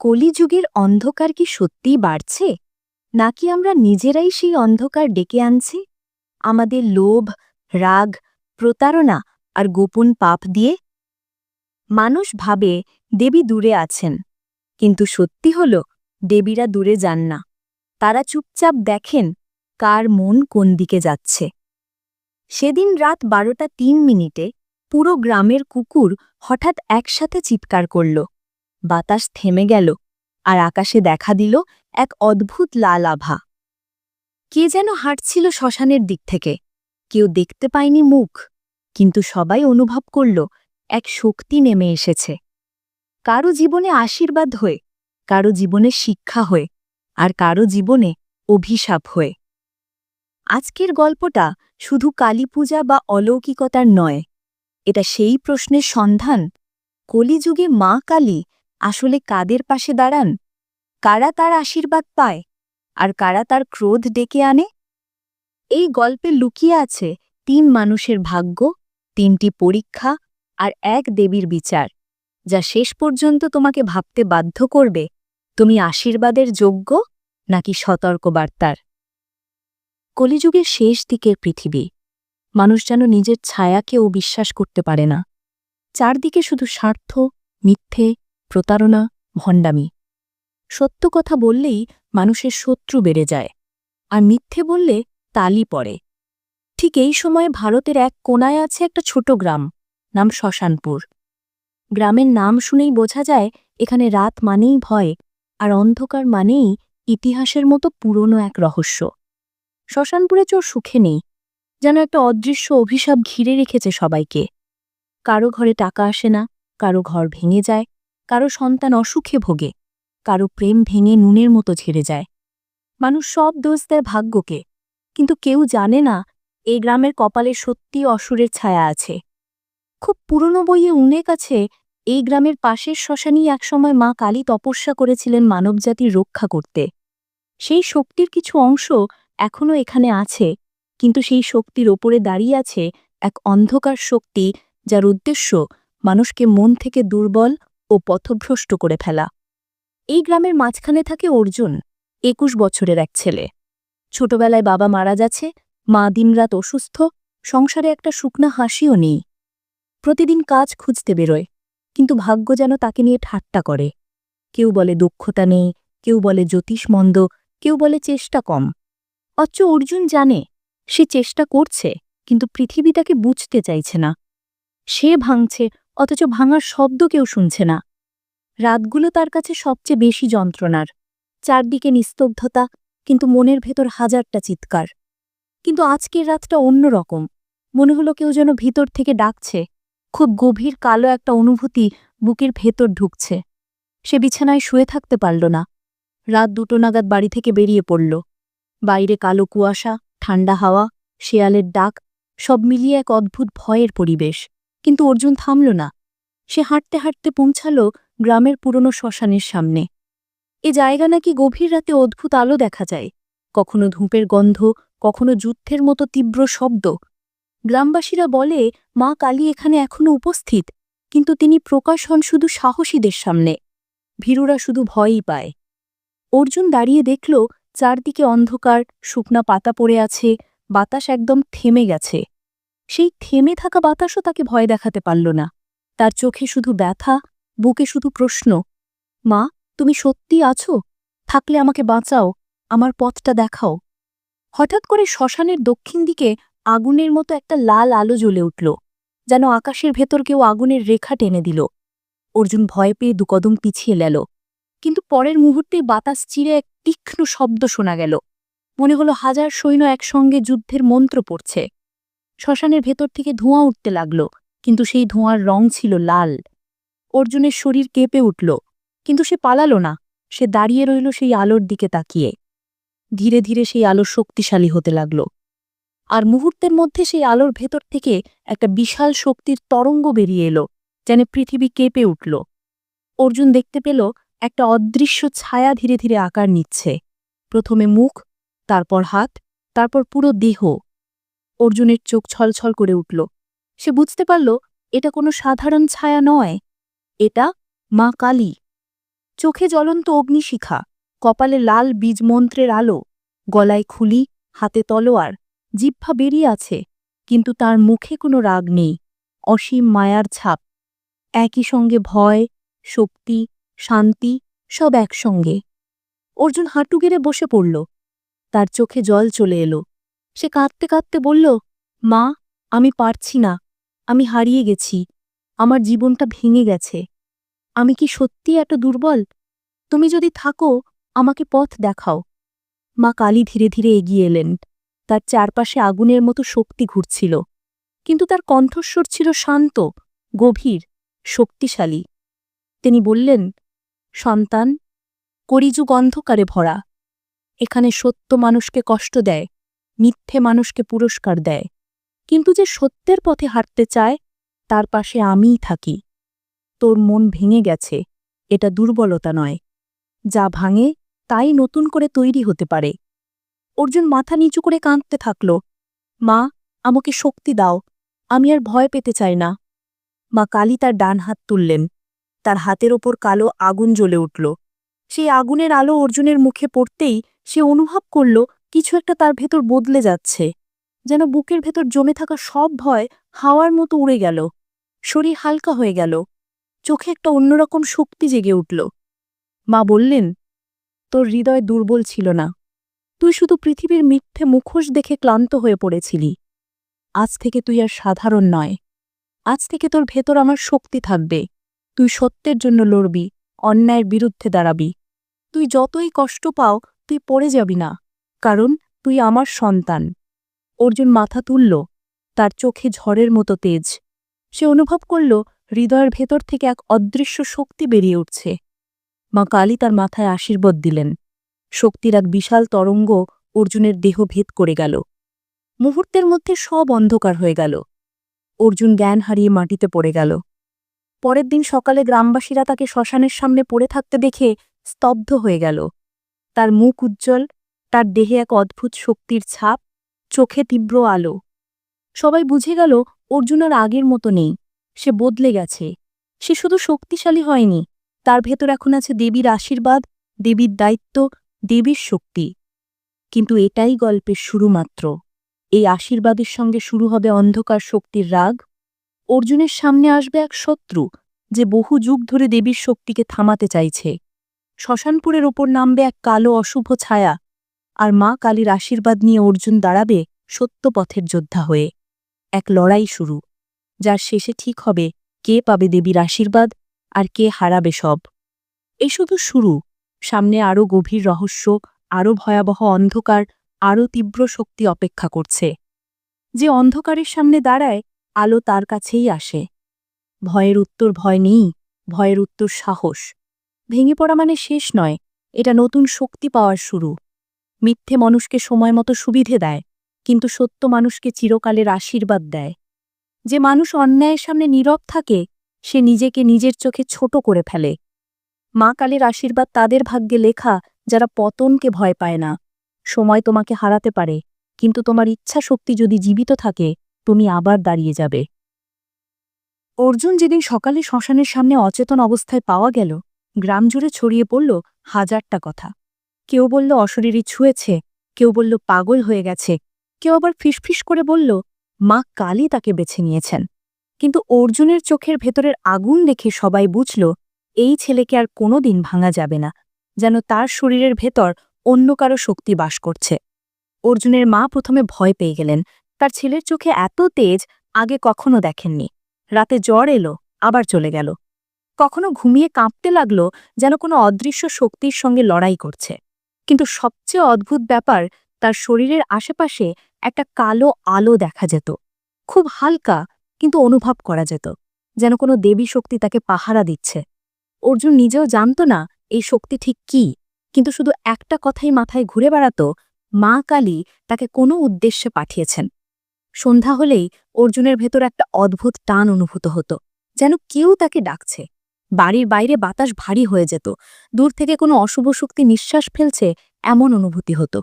কলিযুগের অন্ধকার কি সত্যিই বাড়ছে? নাকি আমরা নিজেরাই সেই অন্ধকার ডেকে আনছি? আমাদের লোভ, রাগ, প্রতারণা আর গোপন পাপ দিয়ে? মানুষ ভাবে দেবী দূরে আছেন, কিন্তু সত্যি হল দেবীরা দূরে যান না। তারা চুপচাপ দেখেন কার মন কোন দিকে যাচ্ছে। সেদিন রাত বারোটা তিন মিনিটে পুরো গ্রামের কুকুর হঠাৎ একসাথে চিৎকার করল। বাতাস থেমে গেল আর আকাশে দেখা দিল এক অদ্ভুত লাল আভা। কে যেন হাঁটছিল শ্মশানের দিক থেকে। কেউ দেখতে পায়নি মুখ, কিন্তু সবাই অনুভব করল এক শক্তি নেমে এসেছে। কারও জীবনে আশীর্বাদ হয়ে, কারও জীবনে শিক্ষা হয়ে, আর কারও জীবনে অভিশাপ হয়ে। আজকের গল্পটা শুধু কালীপূজা বা অলৌকিকতার নয়, এটা সেই প্রশ্নের সন্ধান। কলিযুগে মা কালী আসলে কাদের পাশে দাঁড়ান? কারা তার আশীর্বাদ পায়? আর কারা তার ক্রোধ ডেকে আনে? এই গল্পে লুকিয়ে আছে তিন মানুষের ভাগ্য, তিনটি পরীক্ষা আর এক দেবীর বিচার, যা শেষ পর্যন্ত তোমাকে ভাবতে বাধ্য করবে, তুমি আশীর্বাদের যোগ্য নাকি সতর্কবার্তার? কলিযুগের শেষ দিকের পৃথিবী, মানুষ যেন নিজের ছায়াকেও বিশ্বাস করতে পারে না। চারদিকে শুধু স্বার্থ, মিথ্যে প্রতারণা, ভণ্ডামি। সত্য কথা বললেই মানুষের শত্রু বেড়ে যায়, আর মিথ্যে বললে তালি পড়ে। ঠিক এই সময়ে ভারতের এক কোনায় আছে একটা ছোট গ্রাম, নাম শ্মশানপুর গ্রামের নাম শুনেই বোঝা যায়, এখানে রাত মানেই ভয়, আর অন্ধকার মানেই ইতিহাসের মতো পুরনো এক রহস্য। শ্মশানপুরে চোর সুখে নেই, যেন একটা অদৃশ্য অভিশাপ ঘিরে রেখেছে সবাইকে। কারও ঘরে টাকা আসে না, কারও ঘর ভেঙে যায় কারও সন্তান অসুখে ভোগে, কারও প্রেম ভেঙে নুনের মতো ঝেড়ে যায়। মানুষ সব দোষ দেয় ভাগ্যকে, কিন্তু কেউ জানে না এই গ্রামের কপালে সত্যি অসুরের ছায়া আছে। খুব পুরনো বইয়ে উল্লেখ আছে, এই গ্রামের পাশের শ্মশানেই একসময় মা কালী তপস্যা করেছিলেন মানবজাতির রক্ষা করতে। সেই শক্তির কিছু অংশ এখনও এখানে আছে, কিন্তু সেই শক্তির ওপরে দাঁড়িয়ে আছে এক অন্ধকার শক্তি যার উদ্দেশ্য মানুষকে মন থেকে দুর্বল ও পথভ্রষ্ট করে ফেলা। এই গ্রামের মাঝখানে থাকে অর্জুন, একুশ বছরের এক ছেলে। ছোটবেলায় বাবা মারা যাচ্ছে, মা দিনরাত অসুস্থ, সংসারে একটা শুকনা হাসিও নেই। প্রতিদিন কাজ খুঁজতে বেরোয়, কিন্তু ভাগ্য যেন তাকে নিয়ে ঠাট্টা করে। কেউ বলে দক্ষতা নেই, কেউ বলে জ্যোতিষমন্দ কেউ বলে চেষ্টা কম। অথচ অর্জুন জানে, সে চেষ্টা করছে, কিন্তু পৃথিবী তাকে বুঝতে চাইছে না। সে ভাঙছে অথচ ভাঙার শব্দ কেউ শুনছে না। রাতগুলো তার কাছে সবচেয়ে বেশি যন্ত্রণার। চারদিকে নিস্তব্ধতা, কিন্তু মনের ভেতর হাজারটা চিৎকার। কিন্তু আজকের রাতটা অন্যরকম মনে হলো কেউ যেন ভিতর থেকে ডাকছে। খুব গভীর কালো একটা অনুভূতি বুকের ভেতর ঢুকছে। সে বিছানায় শুয়ে থাকতে পারল না। রাত দুটো নাগাদ বাড়ি থেকে বেরিয়ে পড়ল। বাইরে কালো কুয়াশা, ঠান্ডা হাওয়া, শেয়ালের ডাক, সব মিলিয়ে এক অদ্ভুত ভয়ের পরিবেশ। কিন্তু অর্জুন থামল না। সে হাঁটতে হাঁটতে পৌঁছাল গ্রামের পুরনো শ্মশানের সামনে। এ জায়গা নাকি গভীর রাতে অদ্ভুত আলো দেখা যায়। কখনো ধূপের গন্ধ, কখনো যুদ্ধের মতো তীব্র শব্দ। গ্রামবাসীরা বলে, মা কালী এখানে এখনও উপস্থিত। কিন্তু তিনি প্রকাশ হন শুধু সাহসীদের সামনে। ভীরুরা শুধু ভয়ই পায়। অর্জুন দাঁড়িয়ে দেখল, চারদিকে অন্ধকার, শুকনা পাতা পড়ে আছে, বাতাস একদম থেমে গেছে। সেই থেমে থাকা বাতাসও তাকে ভয় দেখাতে পারল না। তার চোখে শুধু ব্যথা, বুকে শুধু প্রশ্ন, মা, তুমি সত্যি আছো? থাকলে আমাকে বাঁচাও, আমার পথটা দেখাও। হঠাৎ করে শ্মশানের দক্ষিণ দিকে আগুনের মতো একটা লাল আলো জ্বলে উঠল, যেন আকাশের ভেতর কেউ আগুনের রেখা টেনে দিল। অর্জুন ভয় পেয়ে দুকদম পিছিয়ে লেল কিন্তু পরের মুহূর্তে বাতাস চিরে এক তীক্ষ্ণ শব্দ শোনা গেল। মনে হলো হাজার সৈন্য একসঙ্গে যুদ্ধের মন্ত্র পড়ছে। শ্মশানের ভেতর থেকে ধোঁয়া উঠতে লাগল, কিন্তু সেই ধোঁয়ার রং ছিল লাল। অর্জুনের শরীর কেঁপে উঠল, কিন্তু সে পালালো না, সে দাঁড়িয়ে রইল সেই আলোর দিকে তাকিয়ে। ধীরে ধীরে সেই আলো শক্তিশালী হতে লাগল। আর মুহূর্তের মধ্যে সেই আলোর ভেতর থেকে একটা বিশাল শক্তির তরঙ্গ বেরিয়ে এলো, যেন পৃথিবী কেঁপে উঠল। অর্জুন দেখতে পেল, একটা অদৃশ্য ছায়া ধীরে ধীরে আকার নিচ্ছে। প্রথমে মুখ, তারপর হাত, তারপর পুরো দেহ। অর্জুনের চোখ ছলছল করে উঠল। সে বুঝতে পারল, এটা কোনো সাধারণ ছায়া নয়। এটা মা কালী। চোখে জ্বলন্ত অগ্নিশিখা, কপালে লাল বীজ মন্ত্রের আলো, গলায় খুলি, হাতে তলোয়ার, জিহ্বা বেরিয়ে আছে, কিন্তু তার মুখে কোনো রাগ নেই, অসীম মায়ার ছাপ। একই সঙ্গে ভয়, শক্তি, শান্তি, সব একসঙ্গে। অর্জুন হাঁটু গেড়ে বসে পড়ল। তার চোখে জল চলে এলো। সে কাঁদতে কাঁদতে বলল, মা, আমি পারছি না। আমি হারিয়ে গেছি। আমার জীবনটা ভেঙে গেছে। আমি কি সত্যি এত দুর্বল? তুমি যদি থাকো, আমাকে পথ দেখাও। মা কালী ধীরে ধীরে এগিয়ে এলেন। তার চারপাশে আগুনের মতো শক্তি ঘুরছিল। কিন্তু তার কণ্ঠস্বর ছিল শান্ত, গভীর, শক্তিশালী। তিনি বললেন, সন্তান, করিযুগ অন্ধকারে ভরা। এখানে সত্য মানুষকে কষ্ট দেয়। মিথ্যে মানুষকে পুরস্কার দেয়। কিন্তু যে সত্যের পথে হাঁটতে চায়, তার পাশে আমিই থাকি। তোর মন ভেঙে গেছে, এটা দুর্বলতা নয়। যা ভাঙে, তাই নতুন করে তৈরি হতে পারে। অর্জুন মাথা নিচু করে কাঁদতে থাকল। মা, আমাকে শক্তি দাও, আমি আর ভয় পেতে চাই না। মা কালী তার ডান হাত তুললেন। তার হাতের ওপর কালো আগুন জ্বলে উঠল। সেই আগুনের আলো অর্জুনের মুখে পড়তেই সে অনুভব করল কিছু একটা তার ভেতর বদলে যাচ্ছে। যেন বুকের ভেতর জমে থাকা সব ভয় হাওয়ার মতো উড়ে গেল। শরীর হালকা হয়ে গেল। চোখে একটা অন্যরকম শক্তি জেগে উঠল। মা বললেন, তোর হৃদয় দুর্বল ছিল না। তুই শুধু পৃথিবীর মিথ্যে মুখোশ দেখে ক্লান্ত হয়ে পড়েছিলি। আজ থেকে তুই আর সাধারণ নয়। আজ থেকে তোর ভেতর আমার শক্তি থাকবে। তুই সত্যের জন্য লড়বি, অন্যায়ের বিরুদ্ধে দাঁড়াবি। তুই যতই কষ্ট পাও, তুই পড়ে যাবি না। কারণ তুই আমার সন্তান। অর্জুন মাথা তুলল, তার চোখে ঝড়ের মতো তেজ। সে অনুভব করল, হৃদয়ের ভেতর থেকে এক অদৃশ্য শক্তি বেরিয়ে উঠছে। মা কালী তার মাথায় আশীর্বাদ দিলেন। শক্তির এক বিশাল তরঙ্গ অর্জুনের দেহ ভেদ করে গেল। মুহূর্তের মধ্যে সব অন্ধকার হয়ে গেল। অর্জুন জ্ঞান হারিয়ে মাটিতে পড়ে গেল। পরের দিন সকালে গ্রামবাসীরা তাকে শ্মশানের সামনে পড়ে থাকতে দেখে স্তব্ধ হয়ে গেল। তার মুখ উজ্জ্বল তার দেহে এক অদ্ভুত শক্তির ছাপ, চোখে তীব্র আলো। সবাই বুঝে গেল অর্জুন আর আগের মতো নেই। সে বদলে গেছে। সে শুধু শক্তিশালী হয়নি। তার ভেতর এখন আছে দেবীর আশীর্বাদ, দেবীর দায়িত্ব, দেবীর শক্তি। কিন্তু এটাই গল্পের শুরু মাত্র এই আশীর্বাদের সঙ্গে শুরু হবে অন্ধকার শক্তির রাগ। অর্জুনের সামনে আসবে এক শত্রু, যে বহু যুগ ধরে দেবীর শক্তিকে থামাতে চাইছে। শ্মশানপুরের ওপর নামবে এক কালো অশুভ ছায়া। আর মা কালীর আশীর্বাদ নিয়ে অর্জুন দাঁড়াবে সত্য পথের যোদ্ধা হয়ে। এক লড়াই শুরু। যার শেষে ঠিক হবে কে পাবে দেবীর আশীর্বাদ আর কে হারাবে সব। এ শুধু শুরু। সামনে আরও গভীর রহস্য আরও ভয়াবহ অন্ধকার আরও তীব্র শক্তি অপেক্ষা করছে। যে অন্ধকারের সামনে দাঁড়ায়, আলো তার কাছেই আসে। ভয়ের উত্তর ভয় নেই, ভয়ের উত্তর সাহস। ভেঙে পড়া মানে শেষ নয়, এটা নতুন শক্তি পাওয়ার শুরু। মিথ্যে মানুষকে সময় মতো সুবিধে দেয়, কিন্তু সত্য মানুষকে চিরকালের আশীর্বাদ দেয়। যে মানুষ অন্যায়ের সামনে নীরব থাকে, সে নিজেকে নিজের চোখে ছোট করে ফেলে। মা কালের আশীর্বাদ তাদের ভাগ্যে লেখা যারা পতনকে ভয় পায় না। সময় তোমাকে হারাতে পারে, কিন্তু তোমার ইচ্ছা শক্তি যদি জীবিত থাকে, তুমি আবার দাঁড়িয়ে যাবে। অর্জুন যেদিন সকালে শ্মশানের সামনে অচেতন অবস্থায় পাওয়া গেল, গ্রাম জুড়ে ছড়িয়ে পড়ল হাজারটা কথা। কেউ বলল, অশরীরী ছুঁয়েছে। কেউ বলল, পাগল হয়ে গেছে। কেউ আবার ফিসফিস করে বলল, মা কালী তাকে বেছে নিয়েছেন। কিন্তু অর্জুনের চোখের ভেতরের আগুন দেখে সবাই বুঝল, এই ছেলেকে আর কোনোদিন ভাঙা যাবে না, যেন তার শরীরের ভেতর অন্য কারও শক্তি বাস করছে। অর্জুনের মা প্রথমে ভয় পেয়ে গেলেন। তার ছেলের চোখে এত তেজ, আগে কখনো দেখেননি। রাতে জ্বর এলো, আবার চলে গেল। কখনো ঘুমিয়ে কাঁপতে লাগল, যেন কোনো অদৃশ্য শক্তির সঙ্গে লড়াই করছে। কিন্তু সবচেয়ে অদ্ভুত ব্যাপার, তার শরীরের আশেপাশে একটা কালো আলো দেখা যেত। খুব হালকা, কিন্তু অনুভব করা যেত, যেন কোনো দেবী শক্তি তাকে পাহারা দিচ্ছে। অর্জুন নিজেও জানত না, এই শক্তি ঠিক কি, কিন্তু শুধু একটা কথাই মাথায় ঘুরে বেড়াত, মা কালী তাকে কোনো উদ্দেশ্যে পাঠিয়েছেন। সন্ধ্যা হলেই অর্জুনের ভেতর একটা অদ্ভুত টান অনুভূত হতো, যেন কেউ তাকে ডাকছে। বাড়ির বাইরে বাতাস ভারী হয়ে যেত। দূর থেকে কোনো অশুভ শক্তি নিঃশ্বাস ফেলছে এমন অনুভূতি হতো।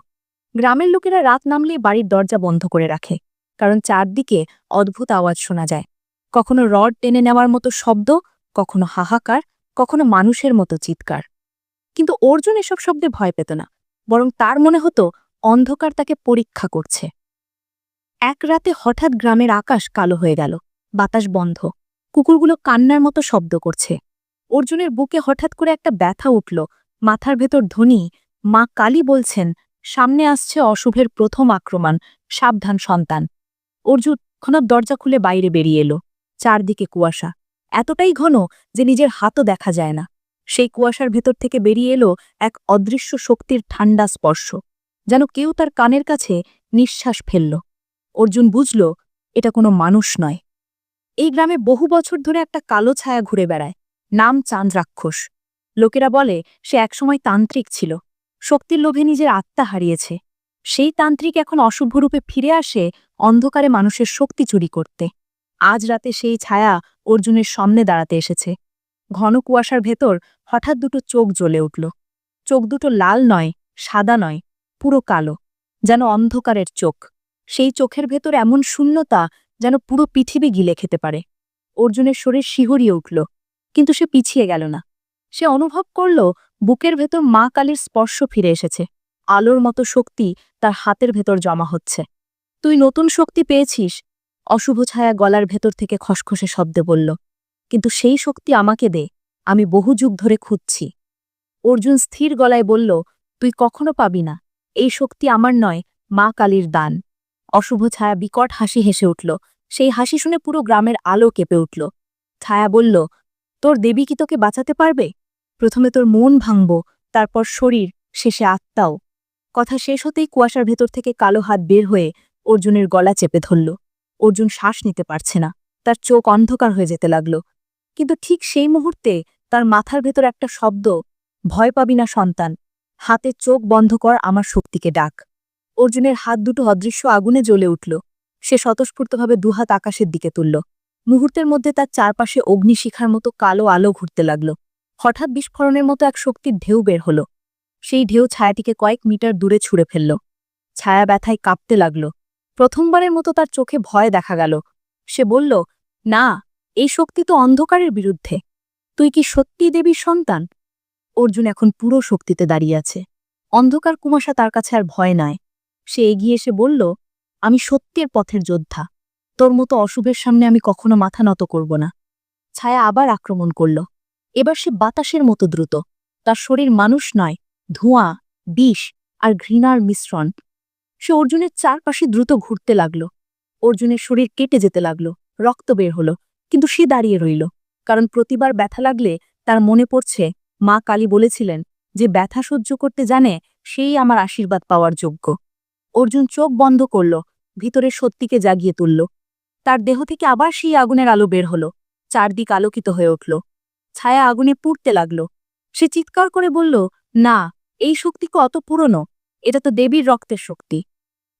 গ্রামের লোকেরা রাত নামলেই বাড়ির দরজা বন্ধ করে রাখে, কারণ চারদিকে অদ্ভুত আওয়াজ শোনা যায়। কখনো রড টেনে নেওয়ার মতো শব্দ, কখনো হাহাকার, কখনো মানুষের মতো চিৎকার। কিন্তু অর্জুন এসব শব্দে ভয় পেত না, বরং তার মনে হতো অন্ধকার তাকে পরীক্ষা করছে। এক রাতে হঠাৎ গ্রামের আকাশ কালো হয়ে গেল, বাতাস বন্ধ, কুকুরগুলো কান্নার মতো শব্দ করছে। অর্জুনের বুকে হঠাৎ করে একটা ব্যথা উঠল। মাথার ভেতর ধ্বনি মা কালী বলছেন, সামনে আসছে অশুভের প্রথম আক্রমণ, সাবধান সন্তান। অর্জুন ক্ষণ দরজা খুলে বাইরে বেরিয়ে এলো। চারদিকে কুয়াশা। এতটাই ঘন যে নিজের হাতও দেখা যায় না। সেই কুয়াশার ভেতর থেকে বেরিয়ে এলো এক অদৃশ্য শক্তির ঠান্ডা স্পর্শ, যেন কেউ তার কানের কাছে নিঃশ্বাস ফেলল। অর্জুন বুঝল, এটা কোনো মানুষ নয়। এই গ্রামে বহু বছর ধরে একটা কালো ছায়া ঘুরে বেড়ায়। নাম চাঁদ রাক্ষস। লোকেরা বলে, সে একসময় তান্ত্রিক ছিল। শক্তির লোভে নিজের আত্মা হারিয়েছে। সেই তান্ত্রিক এখন অশুভ রূপে ফিরে আসে অন্ধকারে মানুষের শক্তি চুরি করতে। আজ রাতে সেই ছায়া অর্জুনের সামনে দাঁড়াতে এসেছে। ঘন কুয়াশার ভেতর হঠাৎ দুটো চোখ জ্বলে উঠল। চোখ দুটো লাল নয়, সাদা নয়, পুরো কালো, যেন অন্ধকারের চোখ। সেই চোখের ভেতর এমন শূন্যতা যেন পুরো পৃথিবী গিলে খেতে পারে। অর্জুনের শরীর শিহরিয়ে উঠল। কিন্তু সে পিছিয়ে গেল না। সে অনুভব করল বুকের ভেতর মা কালীর স্পর্শ ফিরে এসেছে। আলোর মতো শক্তি তার হাতের ভেতর জমা হচ্ছে। তুই নতুন শক্তি পেয়েছিস? অশুভ ছায়া গলার ভেতর থেকে খসখসে শব্দে বলল। কিন্তু সেই শক্তি আমাকে দে, আমি বহু যুগ ধরে খুঁজছি। অর্জুন স্থির গলায় বলল, তুই কখনো পাবি না। এই শক্তি আমার নয়, মা কালীর দান। অশুভ ছায়া বিকট হাসি হেসে উঠল। সেই হাসি শুনে পুরো গ্রামের আলো কেঁপে উঠল। ছায়া বলল তোর দেবী কি তোকে বাঁচাতে পারবে? প্রথমে তোর মন ভাঙব, তারপর শরীর, শেষে আত্মাও। কথা শেষ হতেই কুয়াশার ভেতর থেকে কালো হাত বের হয়ে অর্জুনের গলা চেপে ধরল। অর্জুন শ্বাস নিতে পারছে না, তার চোখ অন্ধকার হয়ে যেতে লাগল। কিন্তু ঠিক সেই মুহূর্তে তার মাথার ভেতর একটা শব্দ, ভয় পাবি না সন্তান, হাতে চোখ বন্ধ কর আমার শক্তিকে ডাক। অর্জুনের হাত দুটো অদৃশ্য আগুনে জ্বলে উঠল। সে স্বতঃস্ফূর্তভাবে দুহাত আকাশের দিকে তুলল। মুহূর্তের মধ্যে তার চারপাশে অগ্নিশিখার মতো কালো আলো ঘুরতে লাগল। হঠাৎ বিস্ফোরণের মতো এক শক্তির ঢেউ বের হল। সেই ঢেউ ছায়াটিকে কয়েক মিটার দূরে ছুঁড়ে ফেলল। ছায়া ব্যথায় কাঁপতে লাগল। প্রথমবারের মতো তার চোখে ভয় দেখা গেল। সে বলল, না, এই শক্তি তো অন্ধকারের বিরুদ্ধে। তুই কি সত্যি দেবীর সন্তান? অর্জুন এখন পুরো শক্তিতে দাঁড়িয়ে আছে। অন্ধকার কুমাশা তার কাছে আর ভয় নয় সে এগিয়ে এসে বলল, আমি সত্যের পথের যোদ্ধা। তোর মতো অশুভের সামনে আমি কখনো মাথা নত করব না। ছায়া আবার আক্রমণ করল। এবার সে বাতাসের মতো দ্রুত। তার শরীর মানুষ নয়, ধোঁয়া, বিষ আর ঘৃণার মিশ্রণ। সে অর্জুনের চারপাশে দ্রুত ঘুরতে লাগল। অর্জুনের শরীর কেটে যেতে লাগল। রক্ত বের হল। কিন্তু সে দাঁড়িয়ে রইল। কারণ প্রতিবার ব্যথা লাগলে তার মনে পড়ছে, মা কালী বলেছিলেন যে ব্যথা সহ্য করতে জানে সেই আমার আশীর্বাদ পাওয়ার যোগ্য। অর্জুন চোখ বন্ধ করল, ভিতরে সত্যিকে জাগিয়ে তুলল। তার দেহ থেকে আবার সেই আগুনের আলো বের হল, চারদিক আলোকিত হয়ে উঠল। ছায়া আগুনে পুড়তে লাগল। সে চিৎকার করে বলল, না, এই শক্তি কত পুরনো, এটা তো দেবীর রক্তের শক্তি।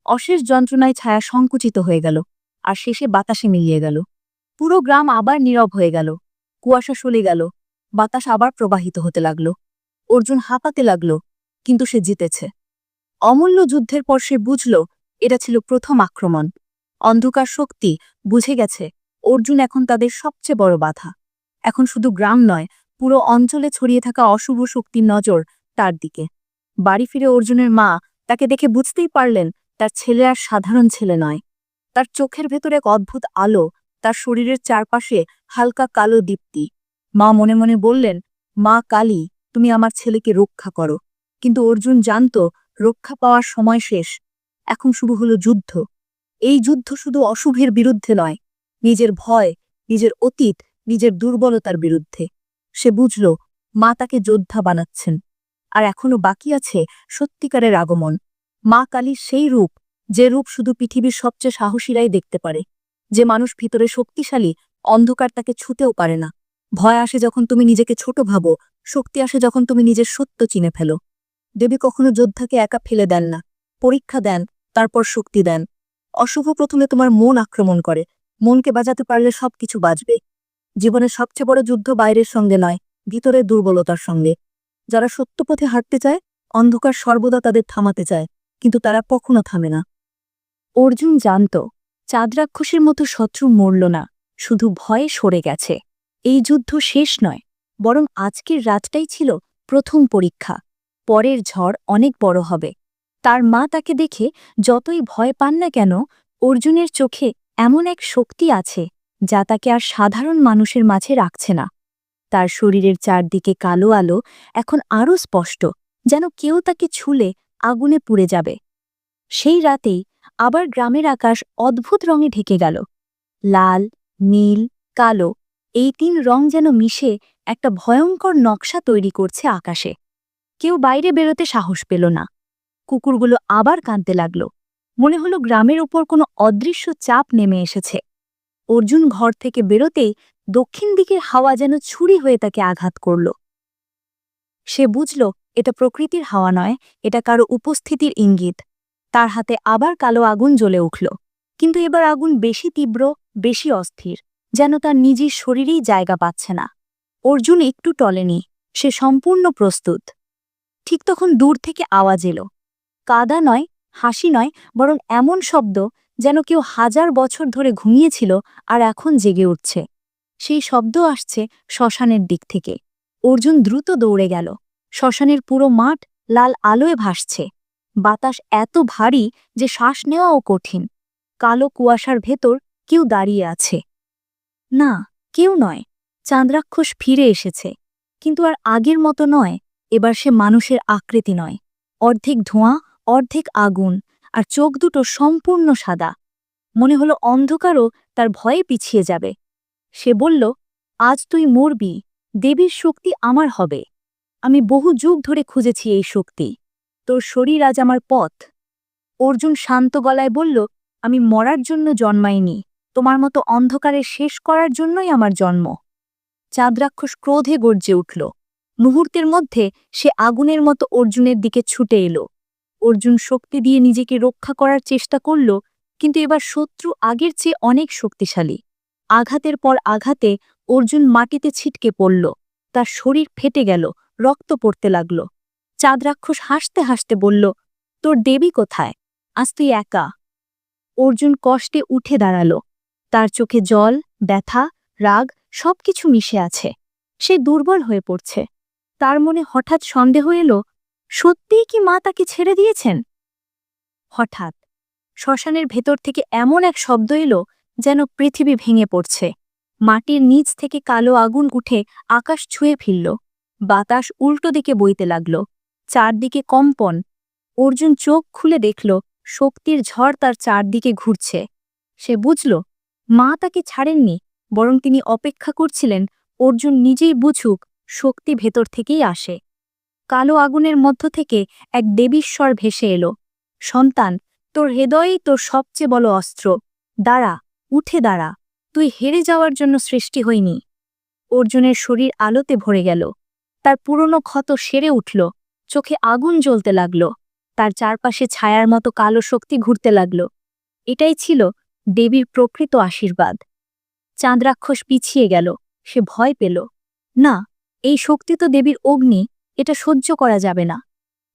অশেষ যন্ত্রণায় ছায়া সংকুচিত হয়ে গেল, আর শেষে বাতাসে মিলিয়ে গেল। পুরো গ্রাম আবার নীরব হয়ে গেল, কুয়াশা সলে গেল, বাতাস আবার প্রবাহিত হতে লাগল। অর্জুন হাঁপাতে লাগল, কিন্তু সে জিতেছে। অমূল্য যুদ্ধের পর সে বুঝল, এটা ছিল প্রথম আক্রমণ। অন্ধকার শক্তি বুঝে গেছে, অর্জুন এখন তাদের সবচেয়ে বড় বাধা। এখন শুধু গ্রাম নয়, পুরো অঞ্চলে ছড়িয়ে থাকা অশুভ শক্তির নজর তার দিকে। বাড়ি ফিরে অর্জুনের মা তাকে দেখে বুঝতেই পারলেন, তার ছেলে আর সাধারণ ছেলে নয়। তার চোখের ভেতর এক অদ্ভুত আলো, তার শরীরের চারপাশে হালকা কালো দীপ্তি। মা মনে মনে বললেন, মা কালী, তুমি আমার ছেলেকে রক্ষা করো। কিন্তু অর্জুন জানত, রক্ষা পাওয়ার সময় শেষ। এখন শুরু হলো যুদ্ধ। এই যুদ্ধ শুধু অশুভের বিরুদ্ধে নয়, নিজের ভয়, নিজের অতীত, নিজের দুর্বলতার বিরুদ্ধে। সে বুঝল, মা তাকে যোদ্ধা বানাচ্ছেন। আর এখনও বাকি আছে সত্যিকারের আগমন। মা কালীর সেই রূপ, যে রূপ শুধু পৃথিবীর সবচেয়ে সাহসীরাই দেখতে পারে। যে মানুষ ভিতরে শক্তিশালী, অন্ধকার তাকে ছুতেও পারে না। ভয় আসে যখন তুমি নিজেকে ছোট ভাবো, শক্তি আসে যখন তুমি নিজের সত্য চিনে ফেলো। দেবী কখনো যোদ্ধাকে একা ফেলে দেন না। পরীক্ষা দেন, তারপর শক্তি দেন। অশুভ প্রথমে তোমার মন আক্রমণ করে। মনকে বাজাতে পারলে সবকিছু বাজবে জীবনের সবচেয়ে বড় যুদ্ধ বাইরের সঙ্গে নয়, ভিতরের দুর্বলতার সঙ্গে। যারা সত্যপথে হাঁটতে চায়, অন্ধকার সর্বদা তাদের থামাতে চায়, কিন্তু তারা কখনো থামে না। অর্জুন জানত, চাঁদ রাক্ষসের মতো শত্রু মরল না, শুধু ভয়ে সরে গেছে। এই যুদ্ধ শেষ নয়, বরং আজকের রাতটাই ছিল প্রথম পরীক্ষা। পরের ঝড় অনেক বড় হবে। তার মা তাকে দেখে যতই ভয় পান না কেন, অর্জুনের চোখে এমন এক শক্তি আছে, যা তাকে আর সাধারণ মানুষের মাঝে রাখছে না। তার শরীরের চারদিকে কালো আলো এখন আরও স্পষ্ট, যেন কেউ তাকে ছুলে আগুনে পুড়ে যাবে। সেই রাতেই আবার গ্রামের আকাশ অদ্ভুত রঙে ঢেকে গেল। লাল, নীল, কালো, এই তিন রং যেন মিশে একটা ভয়ঙ্কর নকশা তৈরি করছে আকাশে। কেউ বাইরে বেরোতে সাহস পেল না। কুকুরগুলো আবার কাঁদতে লাগল। মনে হলো গ্রামের ওপর কোনো অদৃশ্য চাপ নেমে এসেছে। অর্জুন ঘর থেকে বেরোতেই দক্ষিণ দিকের হাওয়া যেন ছুরি হয়ে তাকে আঘাত করল। সে বুঝল, এটা প্রকৃতির হাওয়া নয়, এটা কারও উপস্থিতির ইঙ্গিত। তার হাতে আবার কালো আগুন জ্বলে উঠল। কিন্তু এবার আগুন বেশি তীব্র, বেশি অস্থির, যেন তার নিজের শরীরেই জায়গা পাচ্ছে না। অর্জুন একটু টলেনি, সে সম্পূর্ণ প্রস্তুত। ঠিক তখন দূর থেকে আওয়াজ এলো। কাদা নয়, হাসি নয়, বরং এমন শব্দ যেন কেউ হাজার বছর ধরে ঘুমিয়েছিল আর এখন জেগে উঠছে। সেই শব্দ আসছে শ্মশানের দিক থেকে। অর্জুন দ্রুত দৌড়ে গেল। শ্মশানের পুরো মাঠ লাল আলোয় ভাসছে। বাতাস এত ভারী যে শ্বাস নেওয়াও কঠিন। কালো কুয়াশার ভেতর কেউ দাঁড়িয়ে আছে। না, কেউ নয়। চাঁদ্রাক্ষস ফিরে এসেছে। কিন্তু আর আগের মতো নয়। এবার সে মানুষের আকৃতি নয়। অর্ধেক ধোঁয়া অর্ধেক আগুন আর চোখ দুটো সম্পূর্ণ সাদা। মনে হলো অন্ধকারও তার ভয়ে পিছিয়ে যাবে। সে বলল, আজ তুই মরবি, দেবীর শক্তি আমার হবে। আমি বহু যুগ ধরে খুঁজেছি এই শক্তি। তোর শরীর আজ আমার পথ। অর্জুন শান্ত গলায় বলল, আমি মরার জন্য জন্মাইনি। তোমার মতো অন্ধকারে শেষ করার জন্যই আমার জন্ম। চাঁদ্রাক্ষস ক্রোধে গর্জে উঠল। মুহূর্তের মধ্যে সে আগুনের মতো অর্জুনের দিকে ছুটে এলো। অর্জুন শক্তি দিয়ে নিজেকে রক্ষা করার চেষ্টা করল, কিন্তু এবার শত্রু আগের চেয়ে অনেক শক্তিশালী। আঘাতের পর আঘাতে অর্জুন মাটিতে ছিটকে পড়ল, তার শরীর ফেটে গেল, রক্ত পড়তে লাগল। চাঁদরাক্ষস হাসতে হাসতে বলল, তোর দেবী কোথায়? আজ তুই একা? অর্জুন কষ্টে উঠে দাঁড়াল। তার চোখে জল, ব্যথা, রাগ সবকিছু মিশে আছে। সে দুর্বল হয়ে পড়ছে। তার মনে হঠাৎ সন্দেহ এলো সত্যিই কি মা তাকে ছেড়ে দিয়েছেন? হঠাৎ শ্মশানের ভেতর থেকে এমন এক শব্দ এলো যেন পৃথিবী ভেঙে পড়ছে। মাটির নিচ থেকে কালো আগুন উঠে আকাশ ছুঁয়ে ফিরল। বাতাস উল্টো দিকে বইতে লাগল। চারদিকে কম্পন। অর্জুন চোখ খুলে দেখল, শক্তির ঝড় তার চারদিকে ঘুরছে। সে বুঝল, মা তাকে ছাড়েননি, বরং তিনি অপেক্ষা করছিলেন, অর্জুন নিজেই বুঝুক, শক্তি ভেতর থেকেই আসে। কালো আগুনের মধ্য থেকে এক দেবীশ্বর ভেসে এলো। সন্তান, তোর হৃদয়েই তোর সবচেয়ে বড় অস্ত্র। দাঁড়া, উঠে দাঁড়া। তুই হেরে যাওয়ার জন্য সৃষ্টি হইনি অর্জুনের শরীর আলোতে ভরে গেল। তার পুরনো ক্ষত সেরে উঠল। চোখে আগুন জ্বলতে লাগল। তার চারপাশে ছায়ার মতো কালো শক্তি ঘুরতে লাগল। এটাই ছিল দেবীর প্রকৃত আশীর্বাদ। চাঁদরাক্ষস পিছিয়ে গেল। সে ভয় পেল। না, এই শক্তি তো দেবীর অগ্নি। এটা সহ্য করা যাবে না।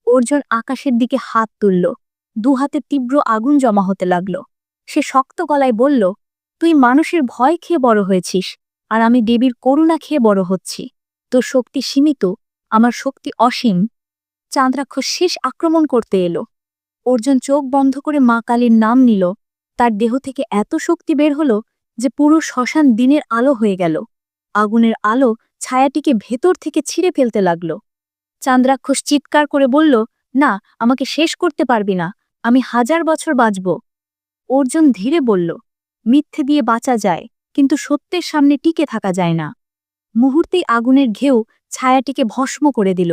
অর্জুন আকাশের দিকে হাত তুলল। দুহাতে তীব্র আগুন জমা হতে লাগল। সে শক্ত গলায় বলল, তুই মানুষের ভয় খেয়ে বড় হয়েছিস, আর আমি দেবীর করুণা খেয়ে বড় হচ্ছি। তোর শক্তি সীমিত, আমার শক্তি অসীম চাঁদ্রাক্ষস শেষ আক্রমণ করতে এলো। অর্জুন চোখ বন্ধ করে মা কালীর নাম নিল। তার দেহ থেকে এত শক্তি বের হলো যে পুরো শ্মশান দিনের আলো হয়ে গেল। আগুনের আলো ছায়াটিকে ভেতর থেকে ছিঁড়ে ফেলতে লাগল। চান্দ্রাক্ষস চিৎকার করে বলল, না, আমাকে শেষ করতে পারবি না, আমি হাজার বছর বাঁচব। অর্জুন ধীরে বলল, মিথ্যে দিয়ে বাঁচা যায়, কিন্তু সত্যের সামনে টিকে থাকা যায় না। মুহূর্তেই আগুনের ঘেউ ছায়াটিকে ভস্ম করে দিল।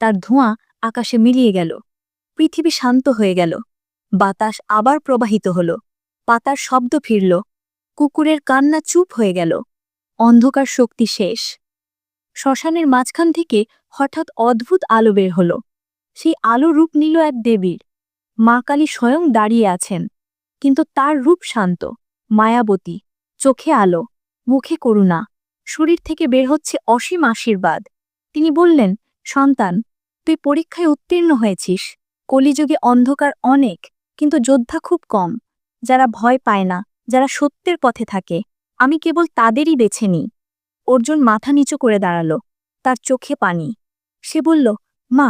তার ধোঁয়া আকাশে মিলিয়ে গেল। পৃথিবী শান্ত হয়ে গেল। বাতাস আবার প্রবাহিত হল। পাতার শব্দ ফিরল। কুকুরের কান্না চুপ হয়ে গেল। অন্ধকার শক্তি শেষ। শ্মশানের মাঝখান থেকে হঠাৎ অদ্ভুত আলো বের হল। সেই আলো রূপ নিল এক দেবীর। মা কালী স্বয়ং দাঁড়িয়ে আছেন, কিন্তু তার রূপ শান্ত, মায়াবতী, চোখে আলো, মুখে করুণা, শরীর থেকে বের হচ্ছে অসীম আশীর্বাদ। তিনি বললেন, সন্তান, তুই পরীক্ষায় উত্তীর্ণ হয়েছিস। কলিযুগে অন্ধকার অনেক, কিন্তু যোদ্ধা খুব কম। যারা ভয় পায় না, যারা সত্যের পথে থাকে, আমি কেবল তাদেরই বেছে নিই। অর্জুন মাথা নিচু করে দাঁড়াল। তার চোখে পানি। সে বলল, মা,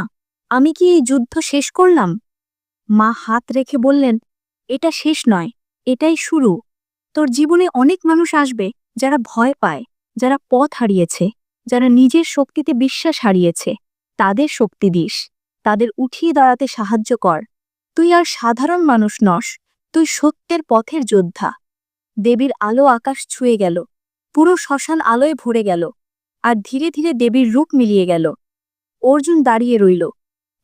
আমি কি এই যুদ্ধ শেষ করলাম? মা হাত রেখে বললেন, এটা শেষ নয়, এটাই শুরু। তোর জীবনে অনেক মানুষ আসবে যারা ভয় পায়, যারা পথ হারিয়েছে, যারা নিজের শক্তিতে বিশ্বাস হারিয়েছে। তাদের শক্তি দিস, তাদের উঠিয়ে দাঁড়াতে সাহায্য কর। তুই আর সাধারণ মানুষ নস, তুই সত্যের পথের যোদ্ধা। দেবীর আলো আকাশ ছুঁয়ে গেল, পুরো শ্মশান আলোয় ভরে গেল। আর ধীরে ধীরে দেবীর রূপ মিলিয়ে গেল। অর্জুন দাঁড়িয়ে রইল।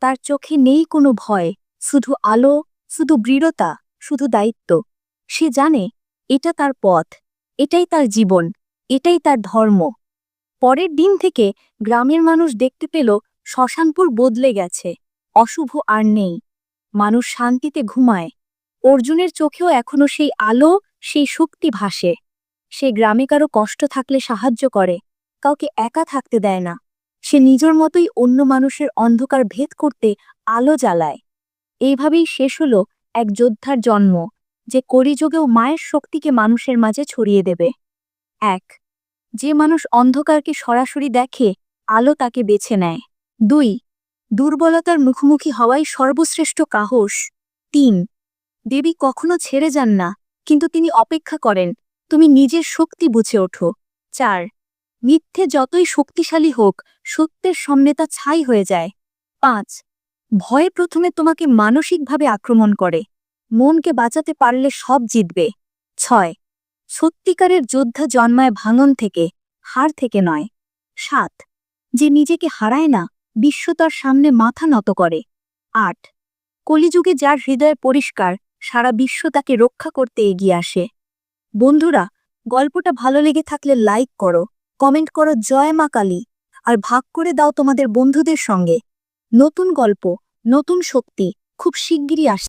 তার চোখে নেই কোনো ভয়, শুধু আলো, শুধু দৃঢ়তা, শুধু দায়িত্ব। সে জানে, এটা তার পথ, এটাই তার জীবন, এটাই তার ধর্ম। পরের দিন থেকে গ্রামের মানুষ দেখতে পেল, শ্মশানপুর বদলে গেছে, অশুভ আর নেই। মানুষ শান্তিতে ঘুমায়। অর্জুনের চোখেও এখনও সেই আলো, সেই শক্তি ভাসে। সে গ্রামে কারও কষ্ট থাকলে সাহায্য করে। কাউকে একা থাকতে দেয় না। সে নিজের মতোই অন্য মানুষের অন্ধকার ভেদ করতে আলো জ্বালায়। এইভাবেই শেষ হল এক যোদ্ধার জন্ম, যে করিযুগেও মায়ের শক্তিকে মানুষের মাঝে ছড়িয়ে দেবে। এক, যে মানুষ অন্ধকারকে সরাসরি দেখে আলো তাকে বেছে নেয়। দুই, দুর্বলতার মুখোমুখি হওয়াই সর্বশ্রেষ্ঠ কাহস। তিন, দেবী কখনো ছেড়ে যান না, কিন্তু তিনি অপেক্ষা করেন, তুমি নিজের শক্তি বুঝে ওঠো। চার মিথ্যে যতই শক্তিশালী হোক, সত্যের সামনে তা ছাই হয়ে যায়। পাঁচ, ভয় প্রথমে তোমাকে মানসিকভাবে আক্রমণ করে। মনকে বাঁচাতে পারলে সব জিতবে। ছয়, সত্যিকারের যোদ্ধা জন্মায় ভাঙন থেকে, হার থেকে নয়। সাত, যে নিজেকে হারায় না, বিশ্ব তার সামনে মাথা নত করে। আট, কলিযুগে যার হৃদয় পরিষ্কার, সারা বিশ্ব তাকে রক্ষা করতে এগিয়ে আসে। বন্ধুরা, গল্পটা ভালো লেগে থাকলে লাইক করো। কমেন্ট করো জয় মা কালী আর ভাগ করে দাও তোমাদের বন্ধুদের সঙ্গে। নতুন গল্প, নতুন শক্তি, খুব শিগগিরই আস